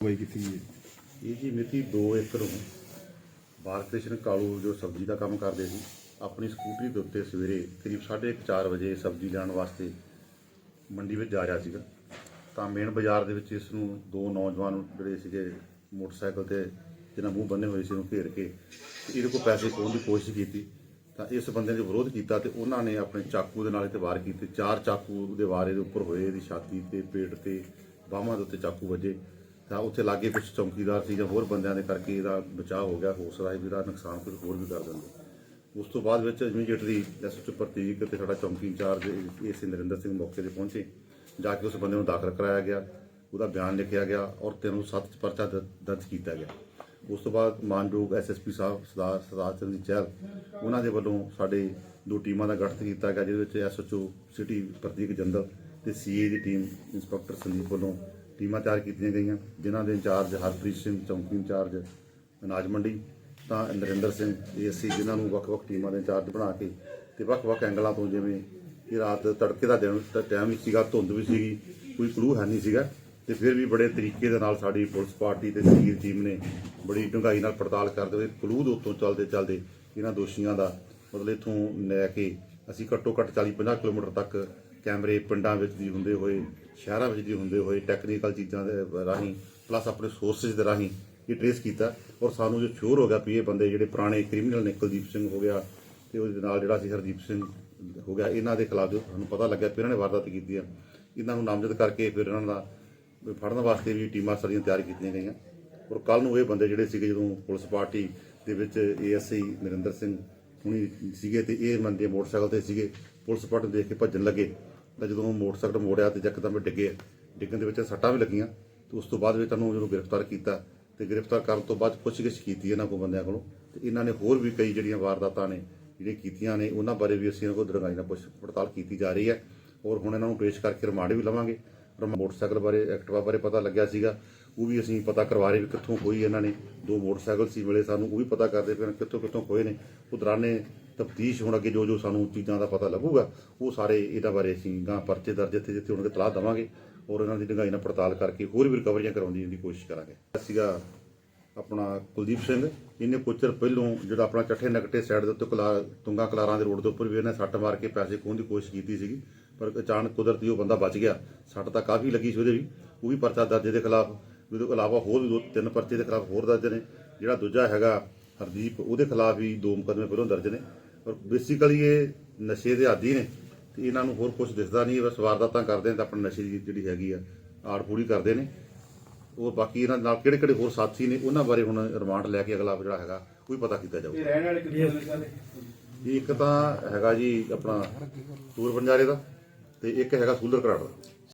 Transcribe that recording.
ਕਾਰਵਾਈ ਕੀਤੀ ਗਈ ਹੈ। ਇਹ ਜੀ ਮਿਤੀ 2 ਏਕੜ ਨੂੰ ਬਾਲਕ੍ਰਿਸ਼ਨ ਕਾਲੂ ਜੋ ਸਬਜ਼ੀ ਦਾ ਕੰਮ ਕਰਦੇ ਸੀ, ਆਪਣੀ ਸਕੂਟਰੀ ਦੇ ਉੱਤੇ ਸਵੇਰੇ ਕਰੀਬ 4:30 ਵਜੇ ਸਬਜ਼ੀ ਲੈਣ ਵਾਸਤੇ ਮੰਡੀ ਵਿੱਚ ਜਾ ਰਿਹਾ ਸੀਗਾ। ਤਾਂ ਮੇਨ ਬਾਜ਼ਾਰ ਦੇ ਵਿੱਚ ਇਸ ਨੂੰ ਦੋ ਨੌਜਵਾਨ ਜਿਹੜੇ ਸੀਗੇ ਮੋਟਰਸਾਈਕਲ ਤੇ ਜਿਹਨਾਂ ਮੂੰਹ ਬੰਨੇ ਹੋਏ ਸੀ ਉਹਨੂੰ ਘੇਰ ਕੇ ਇਹਦੇ ਕੋਲ ਪੈਸੇ ਖੋਹਣ ਦੀ ਕੋਸ਼ਿਸ਼ ਕੀਤੀ। ਤਾਂ ਇਸ ਬੰਦੇ ਨੇ ਵਿਰੋਧ ਕੀਤਾ ਤੇ ਉਹਨਾਂ ਨੇ ਆਪਣੇ ਚਾਕੂ ਦੇ ਨਾਲ ਇਹ ਤੇ ਵਾਰ ਕੀਤੇ। ਚਾਰ ਚਾਕੂ ਉਹਦੇ ਵਾਰੇ ਦੇ ਉੱਪਰ ਹੋਏ, ਇਹਦੀ ਛਾਤੀ ਤੇ ਪੇਟ ਤੇ ਬਾਹਾਂ ਦੇ ਉੱਤੇ ਚਾਕੂ ਵੱਜੇ। ਤਾਂ ਉੱਥੇ ਲਾਗੇ ਕੁਝ ਚੌਕੀਦਾਰ ਸੀ ਜਾਂ ਹੋਰ ਬੰਦਿਆਂ ਦੇ ਕਰਕੇ ਇਹਦਾ ਬਚਾਅ ਹੋ ਗਿਆ ਹੋ ਸਕਦਾ ਵੀ ਇਹਦਾ ਨੁਕਸਾਨ ਕੁਝ ਹੋਰ ਵੀ ਕਰ ਦਿੰਦੇ। ਉਸ ਤੋਂ ਬਾਅਦ ਵਿੱਚ ਇਮੀਡੀਏਟਲੀ ਐਸਐਚਓ ਪ੍ਰਤੀਕ ਤੇ ਸਾਡਾ ਚੌਂਕੀ ਇੰਚਾਰਜ ਏਸੀ ਨਰਿੰਦਰ ਸਿੰਘ ਮੌਕੇ ਤੇ ਪਹੁੰਚੇ। ਜਾ ਕੇ ਉਸ ਬੰਦੇ ਨੂੰ ਦਾਖਲ ਕਰਾਇਆ ਗਿਆ, ਉਹਦਾ ਬਿਆਨ ਲਿਖਿਆ ਗਿਆ ਔਰ ਤੈਨੂੰ ਸੱਤ 'ਚ ਪਰਚਾ ਦ- ਦਰਜ ਕੀਤਾ ਗਿਆ। ਉਸ ਤੋਂ ਬਾਅਦ ਮਾਨਯੋਗ ਐਸਐਸਪੀ ਸਾਹਿਬ ਸਰਦਾਰ ਸਰਦਾਰ ਚੰਦ ਜੀ ਚਹਿਲ, ਉਹਨਾਂ ਦੇ ਵੱਲੋਂ ਸਾਡੇ ਦੋ ਟੀਮਾਂ ਦਾ ਗਠਨ ਕੀਤਾ ਗਿਆ, ਜਿਹਦੇ ਵਿੱਚ ਐਸਐਚਓ ਸਿਟੀ ਪ੍ਰਤੀਕ ਜੰਦਲ ਤੇ ਸੀਏ ਦੀ ਟੀਮ ਇੰਸਪੈਕਟਰ ਸੰਦੀਪ ਵੱਲੋਂ ਟੀਮਾਂ ਤਿਆਰ ਕੀਤੀਆਂ ਗਈਆਂ, ਜਿਨ੍ਹਾਂ ਦੇ ਇੰਚਾਰਜ ਹਰਪ੍ਰੀਤ ਸਿੰਘ, ਚੌਂਕੀ ਇੰਚਾਰਜ ਅਨਾਜ ਮੰਡੀ, ਤਾਂ ਨਰਿੰਦਰ ਸਿੰਘ, ਏਐਸਸੀ, ਜਿਨ੍ਹਾਂ ਨੂੰ ਵੱਖ-ਵੱਖ ਟੀਮਾਂ ਦੇ ਇੰਚਾਰਜ ਬਣਾ ਕੇ ਤੇ ਵੱਖ-ਵੱਖ ਐਂਗਲਾਂ ਤੋਂ ਜਿਵੇਂ ਕਿ ਰਾਤ ਤੜਕੇ ਦਾ ਦਿਨ ਟਾਈਮ ਵੀ ਸੀਗਾ, ਧੁੰਦ ਵੀ ਸੀਗੀ, ਕੋਈ ਕਲੂ ਹੈ ਨਹੀਂ ਸੀਗਾ, ਤੇ ਫਿਰ ਵੀ ਬੜੇ ਤਰੀਕੇ ਦੇ ਨਾਲ ਸਾਡੀ ਪੁਲਿਸ ਪਾਰਟੀ ਤੇ ਸੀਰ ਟੀਮ ਨੇ ਬੜੀ ਡੂੰਘਾਈ ਨਾਲ ਪੜਤਾਲ ਕਰਦੇ ਹੋਏ ਕਲੂ ਦੇ ਉੱਤੋਂ ਚੱਲਦੇ ਚੱਲਦੇ ਇਹਨਾਂ ਦੋਸ਼ੀਆਂ ਦਾ ਮਤਲਬ ਇਥੋਂ ਲੈ ਕੇ ਅਸੀਂ ਘੱਟੋ ਘੱਟ 40 50 ਕਿਲੋਮੀਟਰ ਤੱਕ ਕੈਮਰੇ ਪਿੰਡਾਂ ਵਿੱਚ ਦੀ ਹੁੰਦੇ ਹੋਏ, ਸ਼ਹਿਰਾਂ ਵਿੱਚ ਦੀ ਹੁੰਦੇ ਹੋਏ ਟੈਕਨੀਕਲ ਚੀਜ਼ਾਂ ਦੇ ਰਾਹੀਂ ਪਲੱਸ ਆਪਣੇ ਸੋਰਸਸ ਦੇ ਰਾਹੀਂ ਇਹ ਟ੍ਰੇਸ ਕੀਤਾ ਔਰ ਸਾਨੂੰ ਜੋ ਸ਼ੋਰ ਹੋ ਗਿਆ ਵੀ ਇਹ ਬੰਦੇ ਜਿਹੜੇ ਪੁਰਾਣੇ ਕ੍ਰਿਮੀਨਲ ਨੇ, ਕੁਲਦੀਪ ਸਿੰਘ ਹੋ ਗਿਆ ਤੇ ਉਹਦੇ ਨਾਲ ਜਿਹੜਾ ਸੀ ਹਰਦੀਪ ਸਿੰਘ ਹੋ ਗਿਆ, ਇਹਨਾਂ ਦੇ ਖਿਲਾਫ ਜੋ ਸਾਨੂੰ ਪਤਾ ਲੱਗਿਆ ਵੀ ਇਹਨਾਂ ਨੇ ਵਾਰਦਾਤ ਕੀਤੀ ਆ। ਇਹਨਾਂ ਨੂੰ ਨਾਮਜ਼ਦ ਕਰਕੇ ਫਿਰ ਇਹਨਾਂ ਦਾ ਫੜਨ ਵਾਸਤੇ ਵੀ ਟੀਮਾਂ ਸਾਰੀਆਂ ਤਿਆਰ ਕੀਤੀਆਂ ਗਈਆਂ। ਔਰ ਕੱਲ ਨੂੰ ਇਹ ਬੰਦੇ ਜਿਹੜੇ ਸੀਗੇ ਜਦੋਂ ਪੁਲਿਸ ਪਾਰਟੀ ਦੇ ਵਿੱਚ ਏਐਸਆਈ ਨਰਿੰਦਰ ਸਿੰਘ ਹੁਣੀ ਸੀਗੇ ਤੇ ਇਹ ਬੰਦੇ ਮੋਟਰਸਾਈਕਲ ਤੇ ਸੀਗੇ। ਪੁਲਿਸ ਪਾਰਟੀ ਦੇਖ ਕੇ ਭੱਜਣ ਲੱਗੇ। ਤਾਂ ਜਦੋਂ ਮੋਟਰਸਾਈਕਲ ਮੋੜਿਆ ਤੇ ਯਕਦਮ ਇਹ ਡਿੱਗੇ। ਡਿੱਗਣ ਦੇ ਵਿੱਚ ਸੱਟਾਂ ਵੀ ਲੱਗੀਆਂ। ਤੇ ਉਸ ਤੋਂ ਬਾਅਦ ਵਿੱਚ ਤੁਹਾਨੂੰ ਜਦੋਂ ਗ੍ਰਿਫਤਾਰ ਕੀਤਾ, ਤੇ ਗ੍ਰਿਫਤਾਰ ਕਰਨ ਤੋਂ ਬਾਅਦ ਪੁੱਛਗਿੱਛ ਕੀਤੀ ਇਹਨਾਂ ਕੋਲ ਬੰਦਿਆਂ ਕੋਲੋਂ। ਤੇ ਇਹਨਾਂ ਨੇ ਹੋਰ ਵੀ ਕਈ ਜਿਹੜੀਆਂ ਵਾਰਦਾਤਾਂ ਨੇ, ਜਿਹੜੀਆਂ ਕੀਤੀਆਂ ਨੇ, ਉਹਨਾਂ ਬਾਰੇ ਵੀ ਅਸੀਂ ਇਹਨਾਂ ਕੋਲ ਦਰਗਾਈ ਨਾਲ ਪੁੱਛ ਪੜਤਾਲ ਕੀਤੀ ਜਾ ਰਹੀ ਹੈ। ਔਰ ਹੁਣ ਇਹਨਾਂ ਨੂੰ ਪੇਸ਼ ਕਰਕੇ ਰਿਮਾਂਡ ਵੀ ਲਵਾਂਗੇ। ਮੋਟਰਸਾਈਕਲ ਬਾਰੇ, ਐਕਟਿਵਾ ਬਾਰੇ ਪਤਾ ਲੱਗਿਆ ਸੀਗਾ। ਉਹ ਵੀ ਅਸੀਂ ਪਤਾ ਕਰਵਾ ਰਹੇ ਵੀ ਕਿੱਥੋਂ ਖੋਈ ਇਹਨਾਂ ਨੇ ਦੋ ਮੋਟਰਸਾਈਕਲ ਸੀ ਮਿਲੇ ਸਾਨੂੰ, ਉਹ ਵੀ ਪਤਾ ਕਰਦੇ ਪਏ ਕਿੱਥੋਂ ਕਿੱਥੋਂ ਖੋਏ ਨੇ। ਉਹ ਦੌਰਾਨੇ ਤਫਤੀਸ਼ ਹੁਣ ਅੱਗੇ ਜੋ ਜੋ ਸਾਨੂੰ ਚੀਜ਼ਾਂ ਦਾ ਪਤਾ ਲੱਗੂਗਾ, ਉਹ ਸਾਰੇ ਇਹਦਾ ਬਾਰੇ ਅਸੀਂ ਗਾਂ ਪਰਚੇ ਦਰਜ ਜਿੱਥੇ ਜਿੱਥੇ ਉਹਨਾਂ ਦੇ ਤਲਾਹ ਦੇਵਾਂਗੇ ਔਰ ਇਹਨਾਂ ਦੀ ਡੂੰਘਾਈ ਨਾਲ ਪੜਤਾਲ ਕਰਕੇ ਹੋਰ ਵੀ ਰਿਕਵਰੀਆਂ ਕਰਾਉਣ ਦੀ ਦੀ ਕੋਸ਼ਿਸ਼ ਕਰਾਂਗੇ। ਸੀਗਾ ਆਪਣਾ ਕੁਲਦੀਪ ਸਿੰਘ। ਇਹਨੇ ਕੁਝ ਚਿਰ ਪਹਿਲੋਂ ਜਿਹੜਾ ਆਪਣਾ ਚੱਠੇ ਨਕਟੇ ਸਾਈਡ ਦੇ ਉੱਤੇ ਕਲਾ, ਤੁੰਗਾ ਕਲਾਰਾਂ ਦੇ ਰੋਡ ਦੇ ਉੱਪਰ ਵੀ ਇਹਨੇ ਸੱਟ ਮਾਰ ਕੇ ਪੈਸੇ ਖੋਹਣ ਦੀ ਕੋਸ਼ਿਸ਼ ਕੀਤੀ ਸੀਗੀ, ਪਰ ਅਚਾਨਕ ਕੁਦਰਤੀ ਉਹ ਬੰਦਾ ਬਚ ਗਿਆ। ਸੱਟ ਤਾਂ ਕਾਫੀ ਲੱਗੀ ਸੀ ਉਹਦੇ ਵੀ, ਉਹ ਵੀ ਪਰਚਾ ਦਰਜ ਦੇ ਖਿਲਾਫ। ਉਹਦੇ ਤੋਂ ਇਲਾਵਾ ਹੋਰ ਵੀ ਦੋ ਤਿੰਨ ਪਰਚੇ ਦੇ ਖਿਲਾਫ ਹੋਰ ਦਰਜ ਨੇ। ਜਿਹੜਾ ਦੂਜਾ ਹੈਗਾ ਹਰਦੀਪ ਉਹਦੇ ਖਿਲਾਫ ਵੀ ਦੋ ਮੁਕੱਦਮੇ ਪਹਿਲਾਂ ਦਰਜ ਨੇ। ਪਰ ਬੇਸਿਕਲੀ ਇਹ ਨਸ਼ੇ ਦੇ ਆਦੀ ਨੇ ਤੇ ਇਹਨਾਂ ਨੂੰ ਹੋਰ ਕੁਝ ਦਿਸਦਾ ਨਹੀਂ। ਬਸ ਵਾਰਦਾਤਾਂ ਕਰਦੇ ਨੇ ਤਾਂ ਆਪਣੇ ਨਸ਼ੇ ਦੀ ਜਿਹੜੀ ਹੈਗੀ ਆ ਆੜ ਪੂਰੀ ਕਰਦੇ ਨੇ। ਉਹ ਬਾਕੀ ਇਹਨਾਂ ਨਾਲ ਕਿਹੜੇ ਕਿਹੜੇ ਹੋਰ ਸਾਥੀ ਨੇ ਉਹਨਾਂ ਬਾਰੇ ਹੁਣ ਰਿਮਾਂਡ ਲੈ ਕੇ ਅਗਲਾ ਜਿਹੜਾ ਹੈਗਾ ਉਹ ਵੀ ਪਤਾ ਕੀਤਾ ਜਾਊਗਾ। ਇਹ ਰਹਿਣ ਵਾਲੇ ਇੱਕ ਤਾਂ ਹੈਗਾ ਜੀ ਆਪਣਾ ਸੂਰ ਬੰਜਾਰੇ ਦਾ ਤੇ ਇੱਕ ਹੈਗਾ ਸੂਲਰ ਘਰਾਟ ਦਾ।